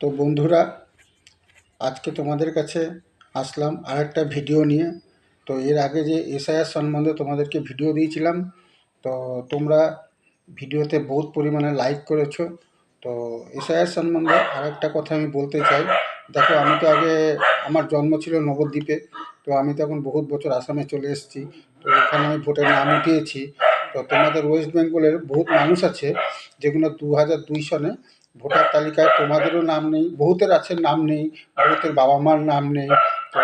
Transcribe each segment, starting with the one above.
তো বন্ধুরা, আজকে তোমাদের কাছে আসলাম আর একটা ভিডিও নিয়ে। তো এর আগে যে এসআইআর সম্বন্ধে তোমাদেরকে ভিডিও দিয়েছিলাম, তো তোমরা ভিডিওতে বহুত পরিমাণে লাইক করেছ। তো এসআইআর সম্বন্ধে আরেকটা কথা আমি বলতে চাই। দেখো, আমি তো আগে, আমার জন্ম ছিল নবদ্বীপে, তো আমি তখন বহুত বছর আসামে চলে এসেছি। তো এখানে আমি ভোটের নাম উঠিয়েছি। তো তোমাদের ওয়েস্ট বেঙ্গলের বহুত মানুষ আছে, যেগুলো দু হাজার দুই সনে ভোটার তালিকায় তোমাদেরও নাম নেই, বহুতের আছে নাম নেই, বহুতের বাবা মার নাম নেই। তো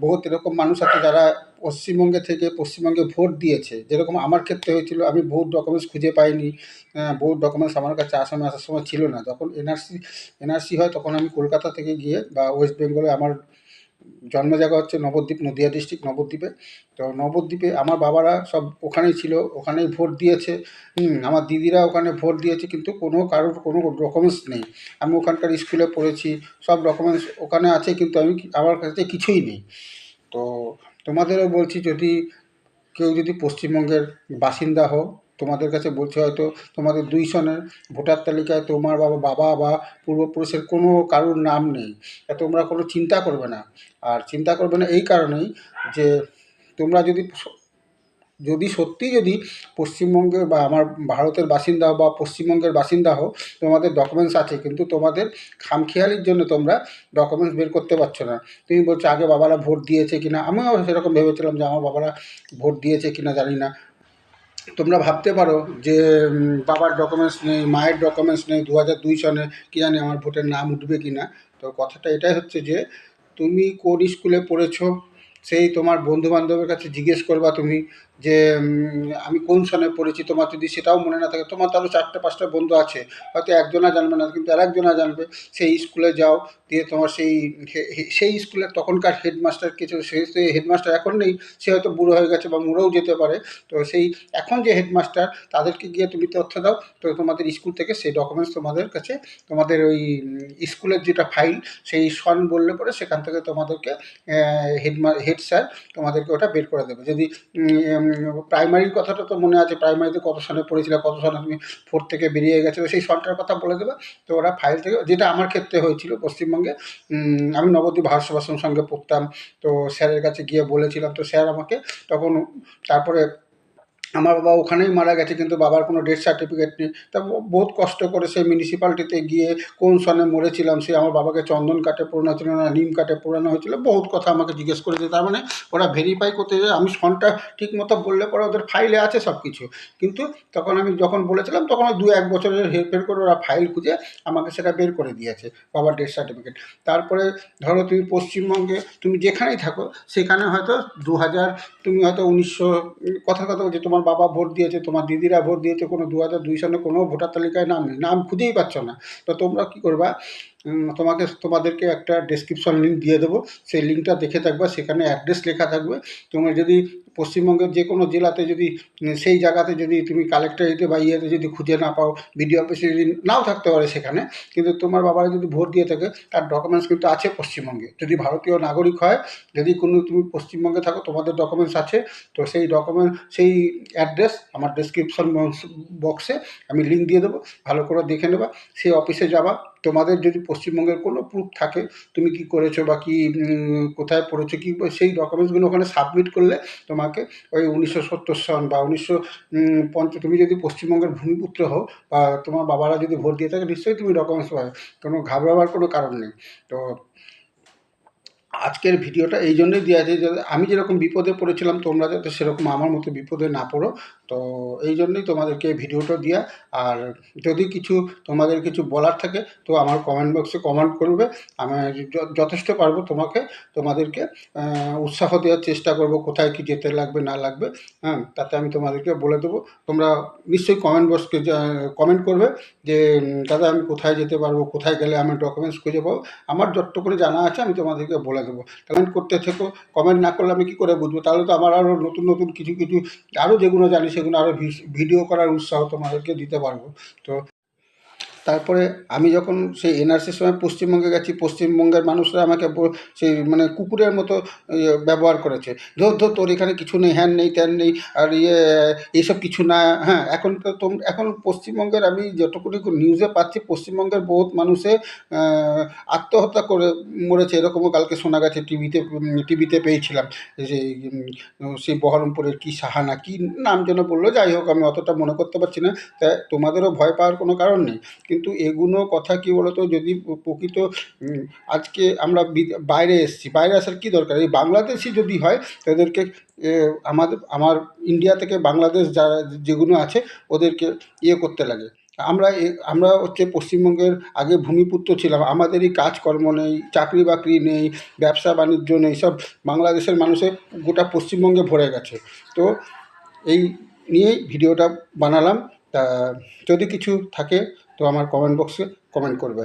বহুত এরকম মানুষ আছে যারা পশ্চিমবঙ্গে থেকে পশ্চিমবঙ্গে ভোট দিয়েছে। যেরকম আমার ক্ষেত্রে হয়েছিল, আমি বহুত ডকুমেন্টস খুঁজে পাইনি। বহু বহুত ডকুমেন্টস আমার কাছে আসামে আসার সময় ছিল না। যখন এনআরসি এনআরসি হয় তখন আমি কলকাতা থেকে গিয়ে বা ওয়েস্ট বেঙ্গলে আমার জন্ম জায়গা হচ্ছে নবদ্বীপ, নদিয়া ডিস্ট্রিক্ট নবদ্বীপে। তো নবদ্বীপে আমার বাবারা সব ওখানেই ছিল, ওখানেই ভোট দিয়েছে। আমার দিদিরা ওখানে ভোট দিয়েছে, কিন্তু কোনো কারোর কোনো ডকুমেন্টস নেই। আমি ওখানকার স্কুলে পড়েছি, সব ডকুমেন্টস ওখানে আছে, কিন্তু আমি আমার কাছে কিছুই নেই। তো তোমাদেরও বলছি, যদি কেউ যদি পশ্চিমবঙ্গের বাসিন্দা হও তোমাদের কাছে বলছে হয়তো তোমাদের দুই সনের ভোটার তালিকায় তোমার বাবা বাবা বা পূর্বপুরুষের কোনো কারোর নাম নেই। তা তোমরা কোনো চিন্তা করবে না। আর চিন্তা করবে না এই কারণেই যে তোমরা যদি যদি সত্যি যদি পশ্চিমবঙ্গের বা আমার ভারতের বাসিন্দা বা পশ্চিমবঙ্গের বাসিন্দা হও, তোমাদের ডকুমেন্টস আছে, কিন্তু তোমাদের খামখেয়ালির জন্য তোমরা ডকুমেন্টস বের করতে পারছ না। তুমি বলছো, আগে বাবারা ভোট দিয়েছে কিনা? আমিও সেরকম ভেবেছিলাম যে আমার বাবারা ভোট দিয়েছে কিনা জানি না। তোমরা ভাবতে পারো যে বাবার ডকুমেন্টস নেই, মায়ের ডকুমেন্টস নেই দু হাজার দুই সনে কি জানি আমার ভোটের নাম উঠবে কি না। তো কথাটা এটাই হচ্ছে যে, তুমি কোন স্কুলে পড়েছো, সেই তোমার বন্ধু বান্ধবের কাছে জিজ্ঞেস করবা তুমি যে আমি কোন সনে পড়েছি, তোমার যদি সেটাও মনে না থাকে, তোমার তাহলে চারটে, পাঁচটা বন্ধু আছে, হয়তো একজনা জানবে না, কিন্তু আরেকজনা জানবে, সেই স্কুলে যাও, দিয়ে তোমার সেই সেই স্কুলের তখনকার হেডমাস্টার কিছু সেই হেডমাস্টার এখন নেই, সে হয়তো বুড়ো হয়ে গেছে বা মরেও যেতে পারে, তো সেই, এখন যে হেডমাস্টার, তাদেরকে গিয়ে তুমি তথ্য দাও, তো তোমাদের স্কুল থেকে সেই ডকুমেন্টস তোমাদের কাছে, তোমাদের ওই স্কুলের যেটা ফাইল সেই সন বললে পরে সেখান থেকে তোমাদেরকে হেডমা, হেড স্যার তোমাদেরকে ওটা বের করে দেবে। যদি প্রাইমারির কথাটা তো মনে আছে প্রাইমারিতে কত সালে পড়েছিলে, কত সালে তুমি ফোর থেকে বেরিয়ে গেছো, তো সেই সনটার কথা বলে দেবে। তো ওরা ফাইল থেকে, যেটা আমার ক্ষেত্রে হয়েছিল পশ্চিমবঙ্গে আমি নবদ্বীপ ভারত সঙ্গে পড়তাম, তো স্যারের কাছে গিয়ে বলেছিলাম, তো স্যার আমাকে তখন তারপরে আমার বাবা ওখানেই মারা গেছে, কিন্তু বাবার কোনো ডেথ সার্টিফিকেট নেই। তা বহুত কষ্ট করে সেই মিউনিসিপ্যালিটিতে গিয়ে কোন সনে মরেছিলাম, সে আমার বাবাকে চন্দন কাঠে পোড়ানো হয়েছিল না, নিম কাঠে পোড়ানো হয়েছিল, বহুত কথা আমাকে জিজ্ঞেস করেছে। তার মানে ওরা ভেরিফাই করতে যায়, আমি সনটা ঠিক মতো বললে পরে ওদের ফাইলে আছে সব কিছু কিন্তু তখন আমি যখন বলেছিলাম, তখন দু এক বছরের হেরফের করে ওরা ফাইল খুঁজে আমাকে সেটা বের করে দিয়েছে, বাবার ডেথ সার্টিফিকেট তারপরে ধরো তুমি পশ্চিমবঙ্গে, তুমি যেখানেই থাকো, সেখানে হয়তো দু হাজার, তুমি হয়তো উনিশশো, কথা কথা বলছি, তোমার বাবা ভোট দিয়েছে, তোমার দিদিরা ভোট দিয়েছে, কোনো দু হাজার দুই সনে কোনো ভোটার তালিকায় নাম নেই। নাম খুঁজেই পাচ্ছ না। তো তোমরা কী করবা? তোমাকে তোমাদেরকে একটা ডেসক্রিপশন লিঙ্ক দিয়ে দেবো। সেই লিঙ্কটা দেখে থাকবে, সেখানে অ্যাড্রেস লেখা থাকবে। তোমরা যদি পশ্চিমবঙ্গের যে কোনো জেলাতে যদি সেই জায়গাতে যদি তুমি কালেক্টরেটে বা ইয়েতে যদি খুঁজে না পাও বিডিও অফিসে যদি নাও থাকতে পারে সেখানে, কিন্তু তোমার বাবারা যদি ভোট দিয়ে থাকে, তার ডকুমেন্টস কিন্তু আছে পশ্চিমবঙ্গে। যদি ভারতীয় নাগরিক হয়, যদি কোনো তুমি পশ্চিমবঙ্গে থাকো, তোমাদের ডকুমেন্টস আছে। তো সেই ডকুমেন্ট সেই অ্যাড্রেস আমার ডেসক্রিপশন বক্সে আমি লিঙ্ক দিয়ে দেবো। ভালো করে দেখে নেবা। সেই অফিসে যাবা। তোমাদের যদি পশ্চিমবঙ্গের কোনো প্রুফ থাকে, তুমি কি করেছ বা কি কোথায় পড়েছো কি সেই ডকুমেন্টসগুলো ওখানে সাবমিট করলে তোমাকে ওই উনিশশো সত্তর সন বা উনিশশো পঞ্চ, তুমি যদি পশ্চিমবঙ্গের ভূমিপুত্র হও বা তোমার বাবারা যদি ভোট দিয়ে থাকে, নিশ্চয়ই তুমি ডকুমেন্টস পাবে। কোনো ঘাবড়াবার কোনো কারণ নেই। তো আজকের ভিডিওটা এই জন্যই দেওয়া আছে যাতে আমি যেরকম বিপদে পড়েছিলাম, তোমরা যাতে সেরকম আমার মতো বিপদে না পড়ো। তো এই জন্যই তোমাদেরকে ভিডিওটা দেওয়া আর যদি কিছু তোমাদের কিছু বলার থাকে, তো আমার কমেন্ট বক্সে কমেন্ট করবে। আমি যথেষ্ট পারব তোমাকে, তোমাদেরকে উৎসাহ দেওয়ার চেষ্টা করব, কোথায় কি যেতে লাগবে, না লাগবে হ্যাঁ তাতে আমি তোমাদেরকে বলে দেবো। তোমরা নিশ্চয়ই কমেন্ট বক্সকে কমেন্ট করবে যে দাদা আমি কোথায় যেতে পারব, কোথায় গেলে আমি ডকুমেন্টস খুঁজে পাবো। আমার যত করে জানা আছে, আমি তোমাদেরকে বলে দেবো। কমেন্ট করতে থেকো কমেন্ট না করলে আমি কী করে বুঝব? তাহলে তো আমার আরও নতুন নতুন কিছু কিছু আরও যেগুলো জানি সেগুলো আরও ভিডিও করার উৎসাহ তোমাদেরকে দিতে পারব। তো তারপরে আমি যখন সেই এনআরসির সময় পশ্চিমবঙ্গে গেছি, পশ্চিমবঙ্গের মানুষরা আমাকে সেই মানে কুকুরের মতো ইয়ে ব্যবহার করেছে। ধর ধর, তোর এখানে কিছু নেই, হ্যান নেই, ত্যান নেই, আর ইয়ে এইসব কিছু না হ্যাঁ এখন তো তোম, এখন পশ্চিমবঙ্গের আমি যতটুকু নিউজে পাচ্ছি, পশ্চিমবঙ্গের বহুত মানুষে আত্মহত্যা করে মরেছে। এরকমও কালকে শোনা গেছে, টিভিতে টিভিতে পেয়েছিলাম যে সেই বহরমপুরের কি সাহানা, কি নাম যেন বলল, যাই হোক, আমি অতটা মনে করতে পারছি না। তাই তোমাদেরও ভয় পাওয়ার কোনো কারণ নেই। কিন্তু এগুলো কথা কি বলতো? যদি প্রকৃত আজকে আমরা বাইরে এসেছি, বাইরে আসার কি দরকার? এই বাংলাদেশি যদি হয়, তাদেরকে আমাদের, আমার ইন্ডিয়া থেকে বাংলাদেশ যারা যেগুলো আছে, ওদেরকে ইয়ে করতে লাগে। আমরা আমরা হচ্ছে পশ্চিমবঙ্গের আগে ভূমিপুত্র ছিলাম, আমাদেরই কাজকর্ম নেই, চাকরি বাকরি নেই, ব্যবসা বাণিজ্য নেই, সব বাংলাদেশের মানুষের গোটা পশ্চিমবঙ্গে ভরে গেছে। তো এই নিয়েই ভিডিওটা বানালাম। তা, যদি কিছু থাকে তো আমার কমেন্ট বক্সে কমেন্ট করবে।